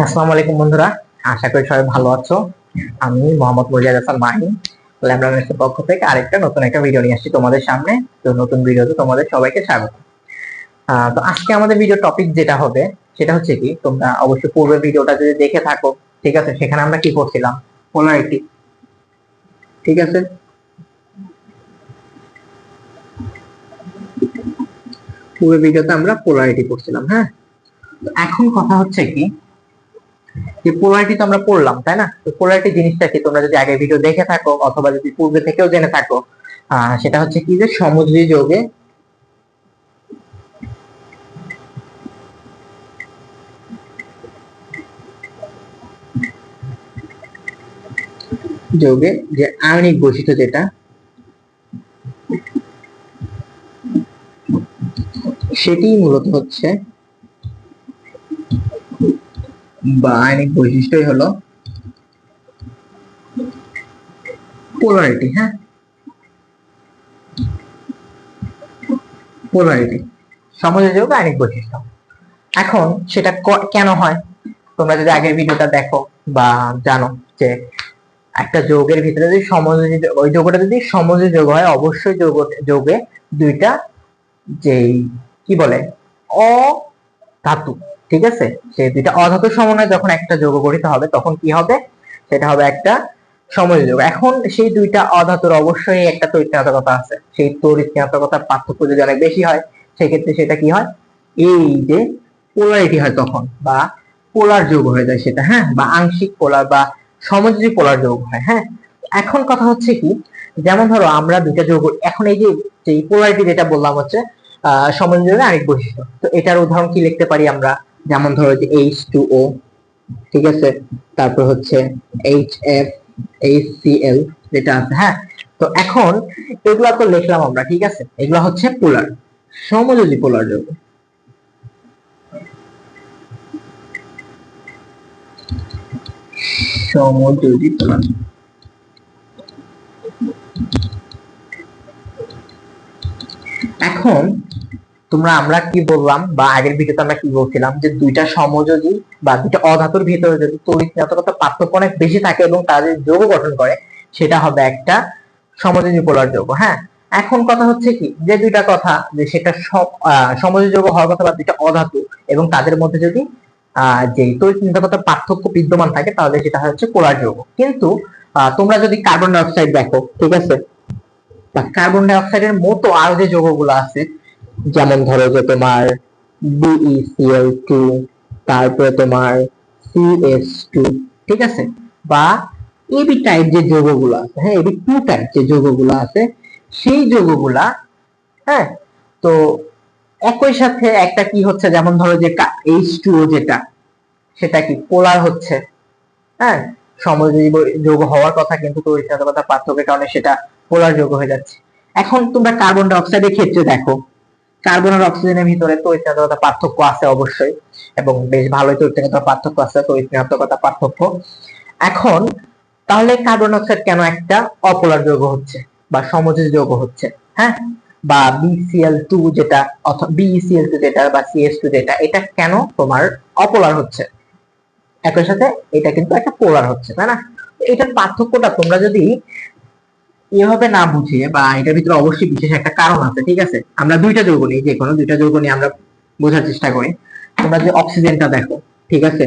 আসসালামু আলাইকুম বন্ধুরা, আশা করি সবাই ভালো আছো। আমি মোহাম্মদ মুজাহিদ হাসান মাহি ল্যামডামের পক্ষ থেকে আরেকটা নতুন একটা ভিডিও নিয়ে আসছি তোমাদের সামনে। তো নতুন ভিডিওতে তোমাদের সবাইকে স্বাগত। তো আজকে আমাদের ভিডিও টপিক যেটা হবে, সেটা হচ্ছে কি, তোমরা অবশ্যই পূর্বের ভিডিওটা যদি দেখে থাকো, ঠিক আছে, সেখানে আমরা কি করছিলাম? পোলারিটি ঠিক আছে? পূর্বের ভিডিওতে আমরা পোলারিটি করছিলাম হ্যাঁ? এখন কথা হচ্ছে কি যে পোলারিটি তো আমরা পড়লাম তাই না? তো পোলারিটি জিনিসটা কি? তোমরা যদি আগে ভিডিও দেখে থাকো অথবা যদি পূর্বে থেকেও জেনে থাকো সেটা হচ্ছে কি যে সমুদ্রী যোগে যোগে যে আয়নিক বৈশিষ্ট্য যেটা, সেটি মূলত হচ্ছে বা আয়নিক বৈশিষ্ট্যই হলো পোলারিটি হ্যাঁ? পোলারিটি সমযোজক আয়নিক বৈশিষ্ট্য। এখন সেটা কেন হয়? তোমরা যদি আগের ভিডিওটা দেখো বা জানো যে একটা যৌগের ভিতরে যদি সমযোজী ওই যৌগটা যদি সমযোজী হয়, অবশ্যই যৌগ, যৌগে দুইটা যেই, কি বলে? অ ধাতু ঠিক আছে? সেই দুইটা অধাতু সমন্বয়ে যখন একটা যৌগ গঠিত হবে, তখন কি হবে? সেটা হবে একটা সমযোজক। এখন সেই দুইটা অধাতুর অবশ্যই একটা তড়িৎ-ঋণাত্মকতা আছে। সেই তড়িৎ-ঋণাত্মকতার পার্থক্য যদি অনেক বেশি হয়, সেক্ষেত্রে সেটা কি হয়? এই যে পোলারিটি হয় তখন, বা পোলার যৌগ হয়ে যায় সেটা হ্যাঁ? বা আংশিক পোলার বা সমযোজী পোলার যৌগ হয় হ্যাঁ? এখন কথা হচ্ছে কি? যেমন ধরো আমরা দুইটা যৌগ, এখন এই যে পোলারিটি যেটা বললাম হচ্ছে, আহ সমযোজীর আরেক বৈশিষ্ট্য। তো এটার উদাহরণ কি লিখতে পারি আমরা? যেমন ধরো যে এইচ টু ও ঠিক আছে? তারপর হচ্ছে H F H C L যেটা আছে হ্যাঁ? তো এখন এগুলা তো লিখলাম আমরা, ঠিক আছে? এগুলা হচ্ছে পোলার সমযোজী পোলার যৌগ। সমযোজী পোলার এখন তোমরা আমরা কি বললাম বা আগের ভিডিওতে আমরা কি বলছিলাম যে দুইটা সমযোজী বা দুইটা অধাতুর ভিতরে যদি তড়িৎ-ঋণাত্মকতা পার্থক্য অনেক বেশি থাকে এবং তাদের যৌগ গঠন করে, সেটা হবে একটা সমযোজী পোলার যৌগ হ্যাঁ? এখন কথা হচ্ছে কি যে দুইটা কথা, যে সেটা সমযোজী যৌগ হওয়ার কথা বা দুইটা অধাতু এবং তাদের মধ্যে যদি যে তড়িৎ-ঋণাত্মকতার পার্থক্য বিদ্যমান থাকে, তাহলে সেটা হচ্ছে পোলার যৌগ। কিন্তু তোমরা যদি কার্বন ডাই অক্সাইড দেখো, ঠিক আছে? বা কার্বন ডাই অক্সাইডের মতো আরও যে যৌগগুলো আছে যেমন ধরো যে তোমার বিইসিএল টু তারপরে তোমার সিএস টু ঠিক আছে? বা এবি টাইপ যে যৌগগুলো আছে হ্যাঁ এবি টু টাইপ যে যৌগগুলো আছে, সেই যৌগগুলা হ্যাঁ? তো একই সাথে একটা কি হচ্ছে, যেমন ধরো যে এইচ টু যেটা, সেটা কি পোলার হচ্ছে হ্যাঁ? সমযোজী যৌগ হওয়ার কথা কিন্তু তড়িৎ-ঋণাত্মকতার পার্থক্যের কারণে সেটা পোলার যৌগ হয়ে যাচ্ছে। এখন তোমরা কার্বন ডাই অক্সাইডের ক্ষেত্রে দেখো কার্বন আর অক্সিজেনের ভিতরে তড়িৎ-ঋণাত্মকতা পার্থক্য আছে অবশ্যই, এবং বেশ ভালোই তড়িৎ-ঋণাত্মকতা পার্থক্য আছে তড়িৎ-ঋণাত্মকতা পার্থক্য। এখন, তাহলে কার্বন অক্সাইড কেন একটা অপোলার যৌগ হচ্ছে বা সমযোজী যৌগ হচ্ছে হ্যাঁ? বা বিসিএল টু যেটা অথবা বিইসিএল টু যেটা বা সিএস টু যেটা, এটা কেন তোমার অপোলার হচ্ছে? একই সাথে এটা কিন্তু একটা পোলার হচ্ছে, তাই না? এটার পার্থক্যটা তোমরা যদি এভাবে না বুঝিয়ে বা এটার ভিতরে অবশ্যই বিশেষ একটা কারণ আছে, ঠিক আছে? আমরা দুইটা যৌগ নিই, যে কোনো দুইটা যৌগ নিয়ে আমরা বোঝার চেষ্টা করি। তোমরা যে অক্সিজেনটা দেখো, ঠিক আছে?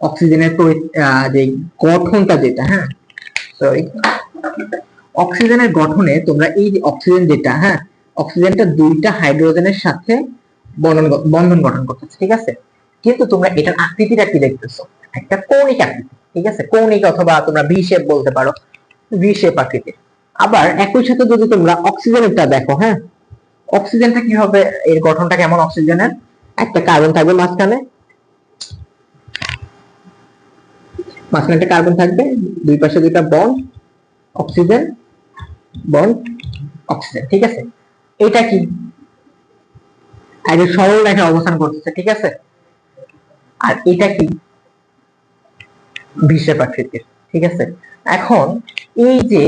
অক্সিজেনের যে গঠনটা যেটা হ্যাঁ? সরি অক্সিজেনের গঠনে তোমরা এই যে অক্সিজেন যেটা হ্যাঁ? অক্সিজেনটা দুইটা হাইড্রোজেনের সাথে বন্ধন বন্ধন গঠন করতেছে, ঠিক আছে? কিন্তু তোমরা এটার আকৃতিটা কি দেখতেছো। একটা কৌণিক আকৃতি, ঠিক আছে? কৌণিক অথবা তোমরা ভি শেপ বলতে পারো। ভি শেপ আকৃতি আবার একই সাথে যদি তোমরা অক্সিজেনেরটা দেখো হ্যাঁ? অক্সিজেনটা কি হবে? এর গঠনটা কেমন? অক্সিজেনের একটা কার্বন থাকবে মাঝখানে। মাঝখানে একটা কার্বন থাকবে, দুই পাশে দুইটা বন্ড, অক্সিজেন বন্ড, অক্সিজেন, ঠিক আছে? এটা কি? আগে সরল রেখা অবস্থান করতেছে, ঠিক আছে? আর এটা কি? বিশেপ আকৃতির ঠিক আছে? এখন এই যে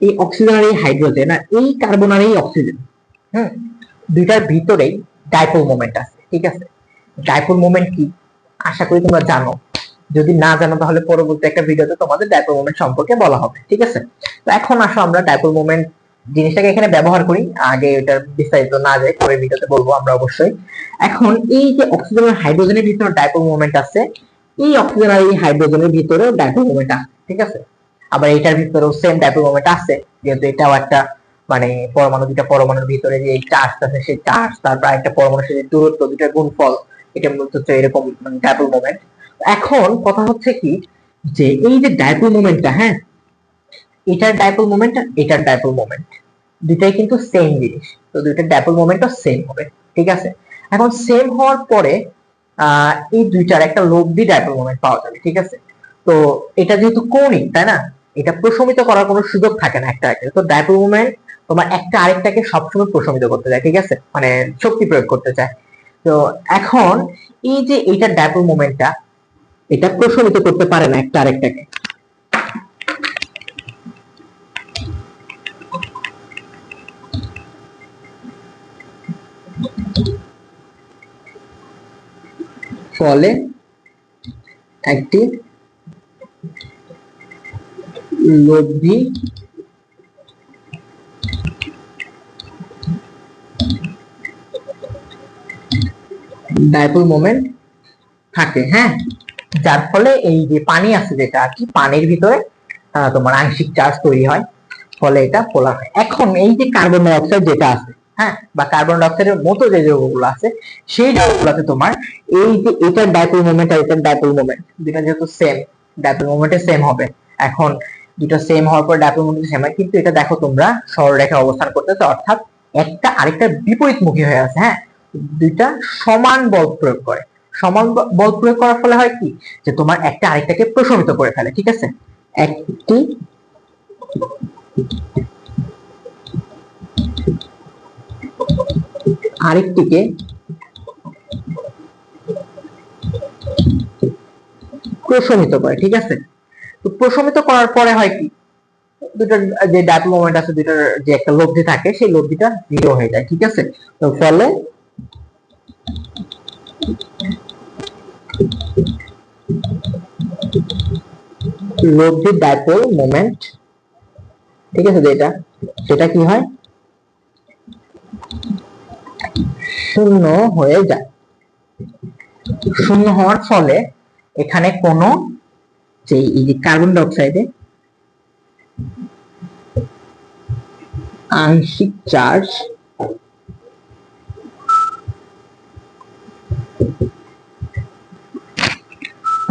এই অক্সিজেন আর এই হাইড্রোজেন আর এই কার্বন আর এই অক্সিজেন হুম? দুইটার ভিতরেই ডাইপোল মোমেন্ট আছে, ঠিক আছে? ডাইপোল মোমেন্ট কি? আশা করি তোমরা জানো। যদি না জানো, তাহলে পরবর্তী একটা ভিডিওতে তোমাদের ডাইপোল মোমেন্ট সম্পর্কে বলা হবে, ঠিক আছে? তো এখন আসো আমরা ডাইপোল মোমেন্ট জিনিসটাকে এখানে ব্যবহার করি। আগে এটার বিস্তারিত না যায় পরে ভিডিওতে বলব আমরা অবশ্যই। এখন এই যে অক্সিজেন আর হাইড্রোজেনের ভিতরে ডাইপোল মোমেন্ট আছে, এই অক্সিজেন আর এই হাইড্রোজেনের ভিতরেও ডাইপোল মোমেন্ট আছে, ঠিক আছে? আবার এটার ভিতরেও সেম ডাইপোল মোমেন্ট আছে, যেহেতু এটাও একটা মানে পরমাণু দুটা পরমাণুর ভিতরে যে চার্জ আছে সেই চার্জ তারপর একটা পরমাণুর সাথে দূরত্ব দুটার গুণফল, এটা মূলত হচ্ছে এরকম ডাইপোল মোমেন্ট এখন কথা হচ্ছে কি, যে এই যে ডাইপোল মোমেন্টটা হ্যাঁ? এটার ডাইপোল মোমেন্ট এটার ডাইপোল মোমেন্ট দুটাই কিন্তু সেম জিনিস। তো দুইটার ডাইপোল মোমেন্টও সেম হবে, ঠিক আছে? এখন সেম হওয়ার পরে এই দুইটার একটা লব্ধি ডাইপোল মোমেন্ট পাওয়া যাবে, ঠিক আছে? তো এটা যেহেতু কৌণিক, তাই না? এটা প্রশমিত করার কোনো সুযোগ থাকে না একটা তো ডাইপোল মোমেন্ট তোমার একটা আরেকটাকে সবসময় প্রশমিত করতে চায়, ঠিক আছে? মানে শক্তি প্রয়োগ করতে চায়। তো এখন এই যে এইটার ডাইপোল মোমেন্টটা এটা প্রশমিত করতে পারে না একটা আরেকটাকে। ফলে একটি লব্ধি ডাইপোল মোমেন্ট থাকে হ্যাঁ? যার ফলে এই যে পানি আছে যেটা আর কি, পানির ভিতরে তোমার আংশিক চার্জ তৈরি হয়। ফলে এটা পোলার হয়। এখন এই যে কার্বন ডাই অক্সাইড যেটা আছে হ্যাঁ? বা কার্বন ডাই অক্সাইডের মতো যে যৌগগুলো আছে, সেই যৌগগুলোতে তোমার এই যে এটার ডাইপোল মোমেন্ট আর এটার ডাইপোল মোমেন্ট দুটা যেহেতু সেম ডাইপোল মোমেন্টে সেম হবে। এখন দুটো সেম হওয়ার পর ডাইপোল মোমেন্ট সেম হয়। কিন্তু এটা দেখো তোমরা সরলরেখা অবস্থান করতেছে, অর্থাৎ একটা আরেকটা বিপরীতমুখী হয়ে আছে হ্যাঁ? দুইটা সমান বল প্রয়োগ করে। সমান বল প্রয়োগ করার ফলে হয় কি? যে তোমার একটা আরেকটাকে প্রশমিত করে ফেলে, ঠিক আছে? একটি আরেকটিকে প্রশমিত করে, ঠিক আছে? তো প্রশমিত করার পরে হয় কি? দুটার যে ডাইপোল মোমেন্ট আছে, দুটার যে একটা লব্ধি থাকে, সেই লব্ধিটা জিরো হয়ে যায়, ঠিক আছে? তো ফলে লব্ধি ডাইপোল মোমেন্ট ঠিক আছে যেটা? সেটা কি হয়? শূন্য হয়ে যায়। শূন্য হওয়ার ফলে এখানে কোনো যে এই যে কার্বন ডাইঅক্সাইডে আংশিক চার্জ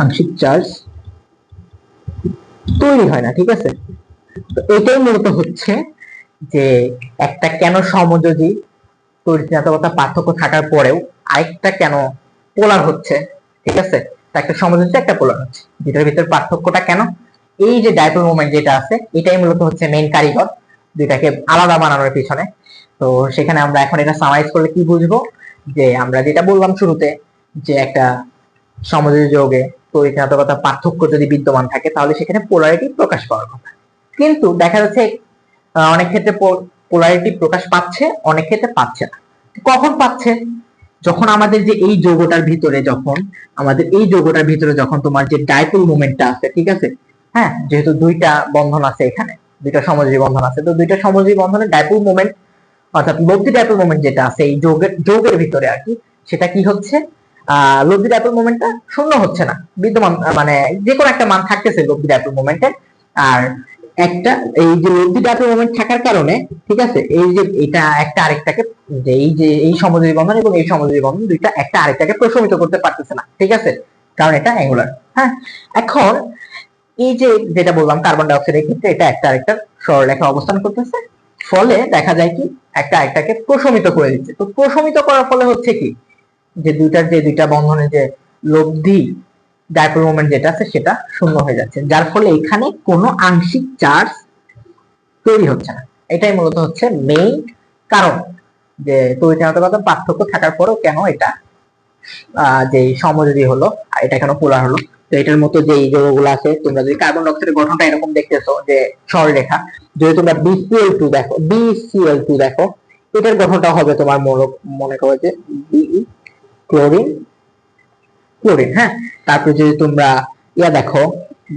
আংশিক চার্জ তৈরি হয় না, ঠিক আছে? তো এটাই মূলত হচ্ছে যে একটা কেন সমযোজী তড়িৎ-ঋণাত্মকতা পার্থক্য থাকার পরেও আরেকটা কেন পোলার হচ্ছে, ঠিক আছে? একটা সমযোজী একটা পোলার হচ্ছে। যেটার ভিতর পার্থক্যটা কেন? এই যে ডাইপোল মোমেন্ট যেটা আছে, এটাই মূলত হচ্ছে মেইন কারিগর, দুইটাকে আলাদা বানানোর পিছনে। তো সেখানে আমরা এখন এটা সামাইজ করলে কি বুঝব? যে আমরা যেটা বললাম শুরুতে, যে একটা সমযোজী যৌগে তড়িৎ-ঋণাত্মকতা পার্থক্য যদি বিদ্যমান থাকে, তাহলে সেখানে পোলারিটি প্রকাশ পাওয়ার কথা। কিন্তু দেখা যাচ্ছে অনেক ক্ষেত্রে পোলারিটি প্রকাশ পাচ্ছে, অনেক ক্ষেত্রে পাচ্ছে না। কখন পাচ্ছে? যখন আমাদের যে এই যৌগটার ভিতরে যখন, আমাদের এই যৌগটার ভিতরে যখন তোমার যে ডাইপোল মোমেন্টটা আছে, ঠিক আছে? হ্যাঁ? যেহেতু দুইটা বন্ধন আছে এখানে, দুইটা সমযোজী বন্ধন আছে, তো দুইটা সমযোজী বন্ধনের ডাইপোল মোমেন্ট অর্থাৎ লব্ধি ডাইপোল মোমেন্ট যেটা আছে, এই যৌগের যৌগের ভিতরে আর কি, সেটা কি হচ্ছে? আহ, লব্ধি ডাইপোল মোমেন্টটা শূন্য হচ্ছে না। বিদ্যমান মানে যে কোনো একটা মান থাকতেছে লব্ধি ডাইপোল মোমেন্টের আর একটা, এই যে লব্ধি ডাইপোল মোমেন্ট থাকার কারণে, ঠিক আছে, এই যে এটা একটা আরেকটাকে এই যে এই সমযোজী বন্ধন এবং এই সমযোজী বন্ধন দুইটা একটা আরেকটাকে প্রশমিত করতে পারতেছে না, ঠিক আছে? কারণ এটা অ্যাঙ্গুলার হ্যাঁ? এখন এই যে যেটা বললাম কার্বন ডাই অক্সাইডের ক্ষেত্রে এটা একটা আরেকটা সরলরেখা অবস্থান করতেছে, ফলে দেখা যায় কি, একটা আরেকটাকে প্রশমিত করে দিচ্ছে। তো প্রশমিত করার ফলে হচ্ছে কি, যে দুইটার যে দুইটা বন্ধনের যে লব্ধি ডাইপোল মোমেন্ট যেটা আছে সেটা শূন্য হয়ে যাচ্ছে। যার ফলে এখানে কোনো আংশিক চার্জ তৈরি হচ্ছে না। এটাই মূলত হচ্ছে মেইন কারণ। যে তড়িৎ-ঋণাত্মকতা পার্থক্য থাকার পরেও কেন এটা যে সমযোজী হলো এটা কেন পোলার হলো? তো এটার মতো যে যৌগগুলো আছে, তোমরা যদি কার্বন ডাইঅক্সাইডের গঠনটা এরকম দেখতেছো, যে সরলরেখা যদি তোমরা বিসিএল টু দেখো বিসিএল টু দেখো, এটার গঠনটা হবে তোমার মনে- করো যে বিই ক্লোরিন ক্লোরিন হ্যাঁ? তারপরে যদি তোমরা, ইয়া দেখো,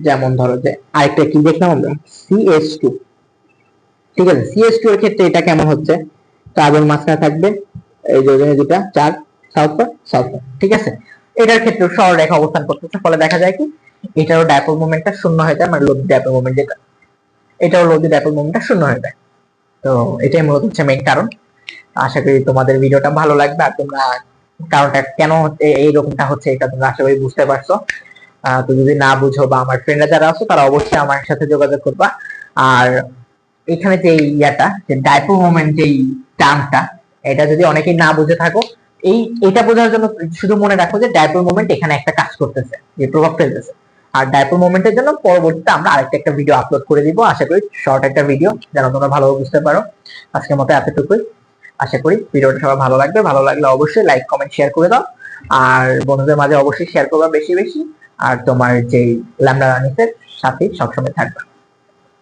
যেমন ধরো যে আরেকটা কি দেখলাম আমরা? সিএস টু ঠিক আছে? সিএস টু এর ক্ষেত্রে এটা কেমন হচ্ছে? কার্বন মাঝখানে থাকবে, এই যে দুটা, চার সালফার সালফার ঠিক আছে? এটার ক্ষেত্রে সরলরেখা অবস্থান করতেছে, ফলে দেখা যায় কি, এটারও ডাইপোল মোমেন্টটা শূন্য হয়ে যায় মানে লোড ডাইপোল মোমেন্ট যেটা এটাও লোড ডাইপোল মোমেন্টটা শূন্য হয়ে যায়। তো এটাই মূলত হচ্ছে মেইন কারণ। আশা করি তোমাদের ভিডিওটা ভালো লাগবে, আর তোমরা কারণটা কেন এ- এইরকমটা হচ্ছে এটা তোমরা আশা করি বুঝতে পারছ। তো যদি না বুঝো বা আমার ফ্রেন্ডরা যারা আছো, তারা অবশ্যই আমার সাথে যোগাযোগ করবা। আর এখানে যে ইয়াটা, যে ডাইপো মোমেন্ট যেই টার্মটা এটা যদি অনেকেই না বুঝে থাকো, এই এটা বোঝার জন্য শুধু মনে রাখো যে ডাইপোল মোমেন্ট এখানে একটা কাজ করতেছে, যে প্রভাব ফেলতেছে। আর ডাইপোল মোমেন্টের জন্য পরবর্তীতে আমরা আরেকটা একটা ভিডিও আপলোড করে দিব। আশা করি শর্ট একটা ভিডিও যেন তোমরা ভালোভাবে বুঝতে পারো। আজকের মতো এতটুকুই। আশা করি ভিডিওটা সবার ভালো লাগবে। ভালো লাগলে অবশ্যই লাইক কমেন্ট শেয়ার করে দাও। আর বন্ধুদের মাঝে অবশ্যই শেয়ার করবা বেশি বেশি। আর তোমার যেই ল্যামডা রানিসের সাথে সবসময় থাকবে।